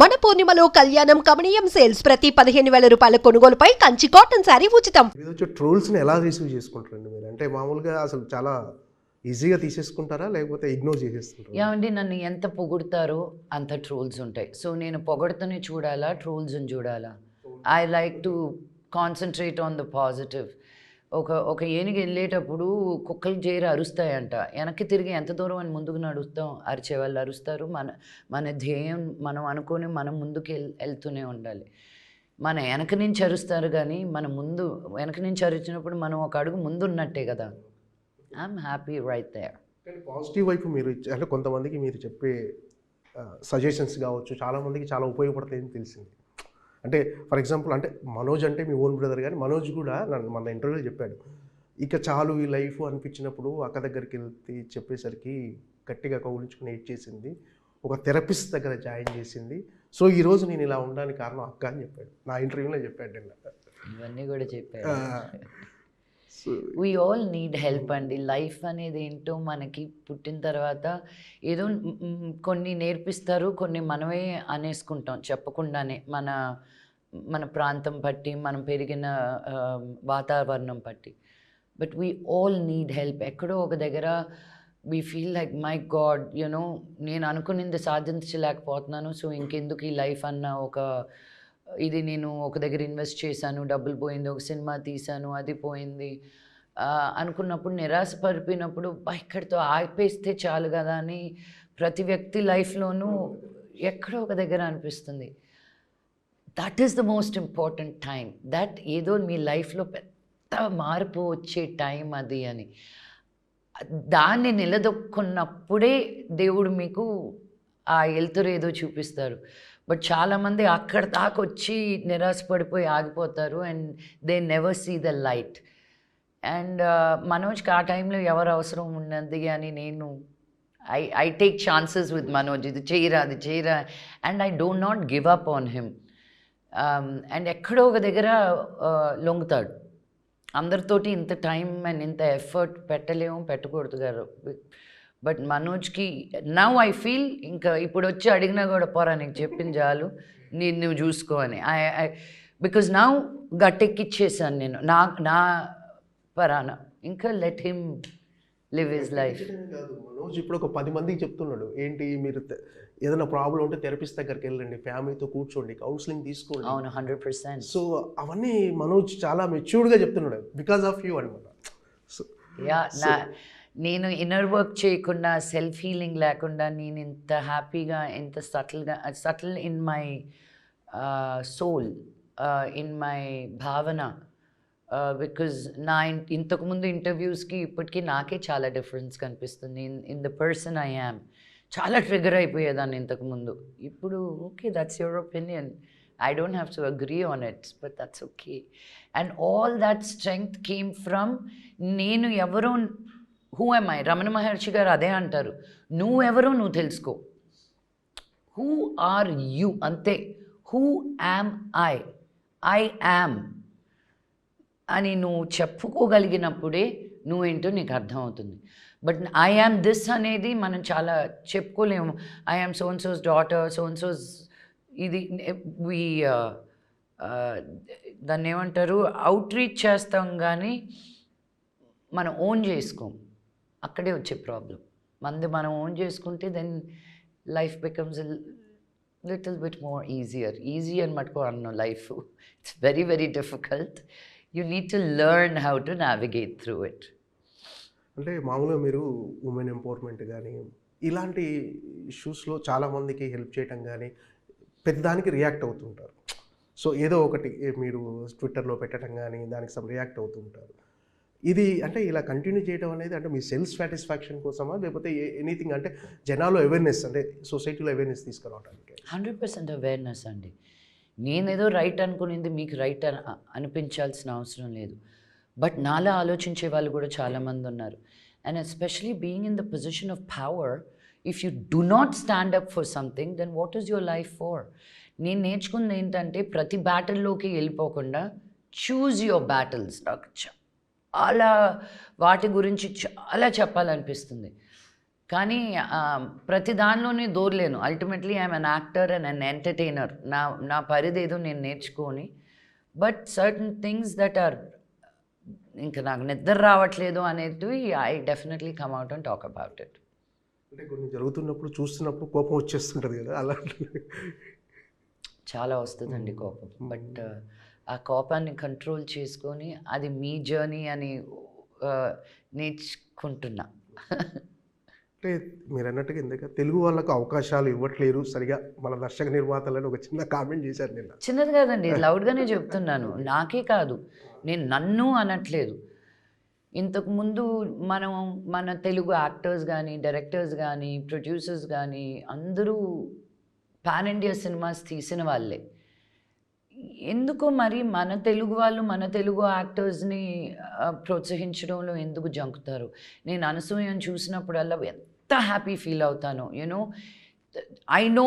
మన పూర్ణిమలో కళ్యాణం కమనీయం సేల్స్ ప్రతి పదిహేను వేల రూపాయల కొనుగోలుపై కంచి కాటన్ శారీ ఉచితం. ట్రోల్స్ని ఎలా రిసీవ్ చేసుకుంటారండి మీరు? అంటే మామూలుగా అసలు చాలా ఈజీగా తీసేసుకుంటారా? లేకపోతే ఇగ్నోర్ చేసేస్తుంటారా? ఏమండి నన్ను ఎంత పొగుడతారో అంత ట్రోల్స్ ఉంటాయి. సో నేను పొగడుతూనే చూడాలా ట్రోల్స్ని చూడాలా? I like to concentrate on the positive ఒక ఒక ఏనుగు వెళ్ళేటప్పుడు కుక్కలు చేరి అరుస్తాయంట. వెనక్కి తిరిగి ఎంత దూరం అని ముందుకు నడుస్తాం? అరిచే వాళ్ళు అరుస్తారు. మన మన ధ్యేయం మనం అనుకొని మనం ముందుకు వెళ్తూనే ఉండాలి. మన వెనక నుంచి అరుస్తారు కానీ మన ముందు వెనక నుంచి అరిచినప్పుడు మనం ఒక అడుగు ముందు ఉన్నట్టే కదా ఐఎమ్ హ్యాపీ రైట్ పాజిటివ్ వైపు మీరు అంటే కొంతమందికి మీరు చెప్పే సజెషన్స్ కావచ్చు చాలామందికి చాలా ఉపయోగపడతాయని తెలిసింది. అంటే ఫర్ ఎగ్జాంపుల్ అంటే మనోజ్ అంటే మీ ఓన్ బ్రదర్ కానీ మనోజ్ కూడా నన్ను మన ఇంటర్వ్యూలో చెప్పాడు. ఇక చాలు ఈ లైఫ్ అనిపించినప్పుడు అక్క దగ్గరికి వెళ్తే చెప్పేసరికి గట్టిగా కౌలించుకుని చేసింది. ఒక థెరపిస్ట్ దగ్గర జాయిన్ చేసింది. సో ఈ రోజు నేను ఇలా ఉండడానికి కారణం అక్క అని చెప్పాడు. నా ఇంటర్వ్యూలో చెప్పాడు నిన్న. ఇవన్నీ కూడా so we all need help అండి. లైఫ్ అనేది ఏంటో మనకి పుట్టిన తర్వాత ఏదో కొన్ని నేర్పిస్తారు కొన్ని మనమే అనేసుకుంటాం. చెప్పకుండానే మన మన ప్రాంతం బట్టి మనం పెరిగిన వాతావరణం బట్టి. But we all need help ఎక్కడో ఒక దగ్గర we feel like my God you know నేను అనుకునింది సాధించలేకపోతున్నాను. సో ఇంకెందుకు ఈ లైఫ్ అన్న ఒక ఇది నేను ఒక దగ్గర ఇన్వెస్ట్ చేశాను డబ్బులు పోయింది ఒక సినిమా తీశాను అది పోయింది. అనుకున్నప్పుడు నిరాశ పడిపోయినప్పుడు ఇక్కడితో ఆపేస్తే చాలు కదా అని ప్రతి వ్యక్తి లైఫ్లోనూ ఎక్కడో ఒక దగ్గర అనిపిస్తుంది. That is the most important time that ఏదో మీ లైఫ్లో పెద్ద మార్పు వచ్చే టైం అది అని. దాన్ని నిలదొక్కున్నప్పుడే దేవుడు మీకు ఆ వెళ్తురు ఏదో చూపిస్తారు. బట్ చాలామంది అక్కడ దాకా వచ్చి నిరాశపడిపోయి ఆగిపోతారు and they never see the light. And మనోజ్కి ఆ టైంలో ఎవరు అవసరం ఉన్నది అని నేను I I take chances with Manoj. ఇది చేయరా అది చేయరా? And I don't not give up on him. And ఎక్కడో ఒక దగ్గర లొంగుతాడు. అందరితోటి ఇంత టైం అండ్ ఇంత ఎఫర్ట్ పెట్టలేము పెట్టకూడదు గారు. బట్ మనోజ్కి నవ్ ఐ ఫీల్ ఇంకా ఇప్పుడు వచ్చి అడిగినా కూడా పోరా నీకు చెప్పింది చాలు. నేను నువ్వు చూసుకో అని. ఐ బికాజ్ నవ్ గట్టెక్కిచ్చేసాను నేను. నా నా పరాన. ఇంకా let him live his life Manoj ఇప్పుడు ఒక పది మందికి చెప్తున్నాడు. ఏంటి మీరు ఏదైనా ప్రాబ్లం ఉంటే థెరపిస్ట్ దగ్గరికి వెళ్ళండి ఫ్యామిలీతో కూర్చోండి కౌన్సిలింగ్ తీసుకోండి. అవును హండ్రెడ్ పర్సెంట్ సో అవన్నీ మనోజ్ చాలా మెచ్యూర్డ్గా చెప్తున్నాడు. బికాస్ ఆఫ్ యూ అనమాట సో యా నా నేను ఇన్నర్ వర్క్ చేయకుండా సెల్ఫ్ హీలింగ్ లేకుండా నేను ఇంత హ్యాపీగా ఇంత సటిల్గా settle in my soul in my భావన బికాజ్ నా ఇంతకుముందు ఇంటర్వ్యూస్కి ఇప్పటికీ నాకే చాలా డిఫరెన్స్ కనిపిస్తుంది. In in the person I am చాలా ట్రిగర్ అయిపోయేదాన్ని ఇంతకుముందు ఇప్పుడు okay that's your opinion I don't have to agree on it but that's okay and all that strength came from నేను ఎవరో who am I Ramana Maharshi garu అదే అంటారు. నువ్వెవరో నువ్వు తెలుసుకో. హూ ఆర్ యు అంతే. Who am I I am అని నువ్వు చెప్పుకోగలిగినప్పుడే నువ్వేంటో నీకు అర్థమవుతుంది. బట్ ఐ యామ్ దిస్ అనేది మనం చాలా చెప్పుకోలేము. I am son so's daughter సోన్ సోస్ ఇది వి uh, uh, దాన్ని ఏమంటారు అవుట్ రీచ్ చేస్తాం కానీ మనం ఓన్ చేసుకోం. అక్కడే వచ్చే ప్రాబ్లం మంది మనం ఓన్ చేసుకుంటే then life becomes little bit more easier easy అని మటుకు అన్న life it's very very difficult you need to learn how to navigate through it అంటే మామూలుగా మీరు ఉమెన్ ఎంపవర్మెంట్ కానీ ఇలాంటి ఇష్యూస్లో చాలామందికి హెల్ప్ చేయటం కానీ పెద్దదానికి రియాక్ట్ అవుతుంటారు. సో ఏదో ఒకటి మీరు ట్విట్టర్లో పెట్టడం కానీ దానికి సమ్ రియాక్ట్ అవుతుంటారు. ఇది అంటే ఇలా కంటిన్యూ చేయడం అనేది అంటే మీ సెల్ఫ్ సాటిస్ఫాక్షన్ కోసమా? లేకపోతే ఎనీథింగ్ అంటే జనాలు అవేర్నెస్ అంటే సొసైటీలో అవేర్నెస్ తీసుకురావడానికి హండ్రెడ్ పర్సెంట్ అవేర్నెస్ అండి. నేనేదో రైట్ అనుకునేది మీకు రైట్ అని అనిపించాల్సిన అవసరం లేదు. బట్ నాలా ఆలోచించే వాళ్ళు కూడా చాలామంది ఉన్నారు. And especially being in the position of power if you do not stand up for something then what is your life for నేను నేర్చుకుంది ఏంటంటే ప్రతి బ్యాటిల్లోకి వెళ్ళిపోకుండా చూజ్ యువర్ బ్యాటిల్స్ నాకు చాలా వాటి గురించి చాలా చెప్పాలనిపిస్తుంది. కానీ ప్రతి దానిలోనే దూరలేను ultimately I'm an actor and an entertainer నా నా పరిధి ఏదో నేను నేర్చుకొని but certain things that are ఇంకా నాకు నిద్ర రావట్లేదు అనేది I definitely come out and talk about it అంటే కొన్ని జరుగుతున్నప్పుడు చూస్తున్నప్పుడు కోపం వచ్చేస్తుంటుంది కదా అలాంటి చాలా వస్తుందండి కోపం. బట్ ఆ కోపాన్ని కంట్రోల్ చేసుకొని అది మీ జర్నీ అని నేర్చుకుంటున్నా. అంటే మీరు అన్నట్టుగా ఇందాక తెలుగు వాళ్ళకు అవకాశాలు ఇవ్వట్లేరు. సరిగా మన దర్శక నిర్మాతలని ఒక చిన్న కామెంట్ చేశారు నిన్న. చిన్నది కాదండి లౌడ్గానే చెప్తున్నాను. నాకే కాదు నేను నన్ను అనట్లేదు. ఇంతకు ముందు మనం మన తెలుగు యాక్టర్స్ కానీ డైరెక్టర్స్ కానీ ప్రొడ్యూసర్స్ కానీ అందరూ పాన్ ఇండియా సినిమాస్ తీసిన వాళ్ళే. ఎందుకో మరి మన తెలుగు వాళ్ళు మన తెలుగు యాక్టర్స్ని ప్రోత్సహించడంలో ఎందుకు జంకుతారు? నేను అనసూయను చూసినప్పుడల్లా ఎంత హ్యాపీ ఫీల్ అవుతాను యూనో ఐ నో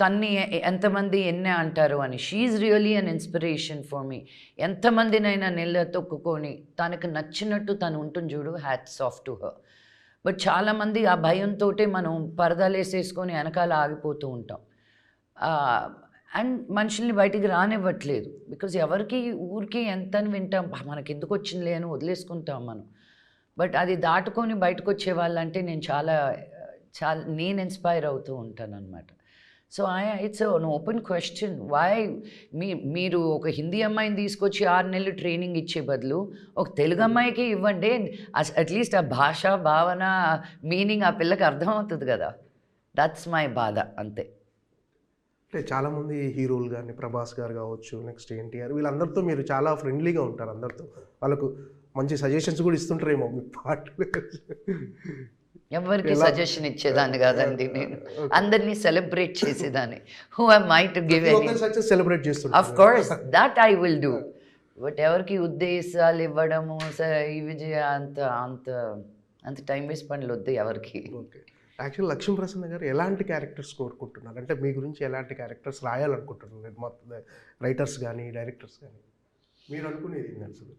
తన్ని ఎంతమంది ఎన్నే అంటారు అని. She's really an inspiration for me. ఎంతమందినైనా నెల తొక్కుకొని తనకు నచ్చినట్టు తను ఉంటుంది చూడు hats off to her. But చాలామంది ఆ భయంతో మనం పరదాలు వేసేసుకొని వెనకాల ఆగిపోతూ ఉంటాం. అండ్ మనుషుల్ని బయటికి రానివ్వట్లేదు. బికాజ్ ఎవరికి ఊరికి ఎంత అని వింటాం మనకి ఎందుకు వచ్చిందిలే అని వదిలేసుకుంటాం మనం. బట్ అది దాటుకొని బయటకు వచ్చే వాళ్ళంటే నేను చాలా చాలా నేను ఇన్స్పైర్ అవుతూ ఉంటాను అనమాట so I it's an open question. Why మీ మీరు ఒక హిందీ అమ్మాయిని తీసుకొచ్చి ఆరు నెలలు ట్రైనింగ్ ఇచ్చే బదులు ఒక తెలుగు అమ్మాయికి ఇవ్వండి. అట్లీస్ట్ ఆ భాష భావన మీనింగ్ ఆ పిల్లకి అర్థమవుతుంది కదా. దట్స్ మై బాధ అంతే. అంటే చాలామంది హీరోలు కానీ ప్రభాస్ గారు కావచ్చు నెక్స్ట్ ఎన్టీఆర్ వీళ్ళందరితో మీరు చాలా ఫ్రెండ్లీగా ఉంటారు అందరితో. వాళ్ళకు మంచి సజెషన్స్ కూడా ఇస్తుంటారేమో మీ పాటలు ఎవరికి సజెషన్ ఇచ్చేదాన్ని కాదండి నేను. అందరినీ సెలబ్రేట్ చేసేదాన్ని. Who I my to give celebrate of చేస్తుంటారు course that I will do but ఎవరికి ఉద్దేశాలు ఇవ్వడము ఇవి చేయ అంత అంత అంత టైం వేస్ట్ పనులు వద్దు ఎవరికి. ఓకే. యాక్చువల్ లక్ష్మీ ప్రసన్న గారు ఎలాంటి క్యారెక్టర్స్ కోరుకుంటున్నారు అంటే మీ గురించి ఎలాంటి క్యారెక్టర్స్ రాయాలనుకుంటున్నారు? మొత్తం రైటర్స్ కానీ డైరెక్టర్స్ కానీ మీరు అనుకునేది అసలు?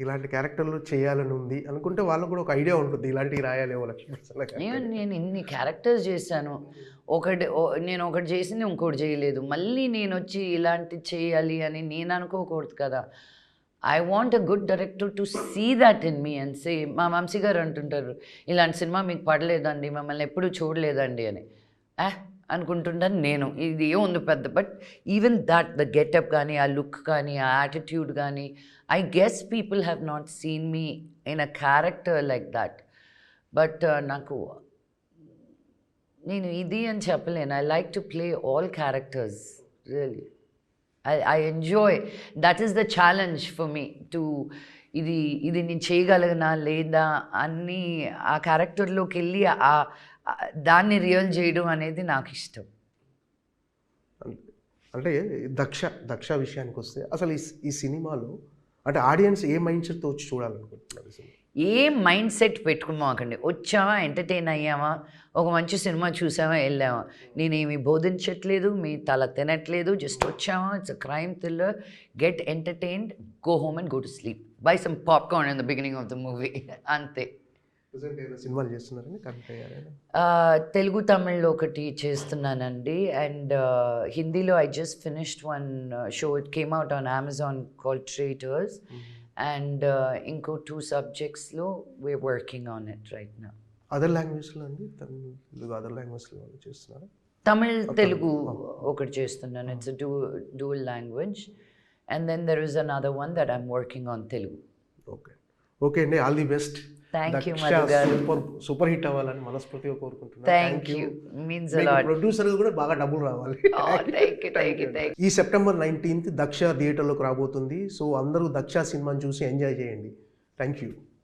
ఇలాంటి క్యారెక్టర్లు చేయాలని ఉంది అనుకుంటే వాళ్ళకు కూడా ఒక ఐడియా ఉంటుంది. ఇలాంటివి రాయాలేమో లక్ష్మీ ప్రసన్న నేను నేను ఇన్ని క్యారెక్టర్స్ చేశాను. ఒకటి నేను ఒకటి చేసింది ఇంకోటి చేయలేదు. మళ్ళీ నేను వచ్చి ఇలాంటి చేయాలి అని నేను అనుకోకూడదు కదా. I want a good director to see that in me and say మా వంశీ గారు అంటుంటారు ఇలాంటి సినిమా మీకు పడలేదండి మమ్మల్ని ఎప్పుడూ చూడలేదండి అని. ఆ? అనుకుంటుంటాను నేను. ఇది ఏముంది పెద్ద but even that the getup కానీ ఆ లుక్ కానీ ఆ యాటిట్యూడ్ కానీ I guess people have not seen me in a character like that but నాకు నేను ఇది అని చెప్పలేను. I like to play all characters really I I enjoy that is the challenge for me to ఇది ఇది నేను చేయగలగనా లేదా అన్ని ఆ క్యారెక్టర్లోకి వెళ్ళి ఆ దాన్ని రియల్ చేయడం అనేది నాకు ఇష్టం. అంటే దక్ష దక్ష విషయానికి వస్తే అసలు ఈ ఈ సినిమాలో అంటే ఆడియన్స్ ఏ మైండ్ సెట్తో వచ్చి చూడాలనుకుంటున్నారు ఏ మైండ్ సెట్ పెట్టుకున్నాకండి వచ్చామా ఎంటర్టైన్ అయ్యామా ఒక మంచి సినిమా చూసామా వెళ్ళామా నేనేమి బోధించట్లేదు మీ తల తినట్లేదు జస్ట్ వచ్చామా it's a crime thriller get entertained go home and go to sleep by some popcorn in the beginning of the movie అంతే. సినిమాలు చేస్తున్నారని తెలుగు తమిళ్ళో ఒకటి చేస్తున్నానండి. అండ్ హిందీలో I just finished one show it came out on Amazon call Traitors and ఇంకో two సబ్జెక్ట్స్లో we're working on it right నా other లాంగ్వేజ్లో అండి? తమిళ తెలుగు అదర్ లాంగ్వేజ్లో చేస్తున్నారా? తమిళ్ తెలుగు ఒకటి చేస్తున్నాను. It's do dual language and then there is another one that I'm working on Telugu. Okay okay అండి all the best. Super super hit అవ్వాలని మనస్ఫూర్తిగా కోరుకుంటున్నాను. ప్రొడ్యూసర్ కూడా బాగా డబ్బులు రావాలి. థ్యాంక్ ఈ సెప్టెంబర్ నైన్టీన్త్ దక్ష థియేటర్లోకి రాబోతుంది. సో అందరూ దక్ష సినిమాని చూసి ఎంజాయ్ చేయండి. Thank you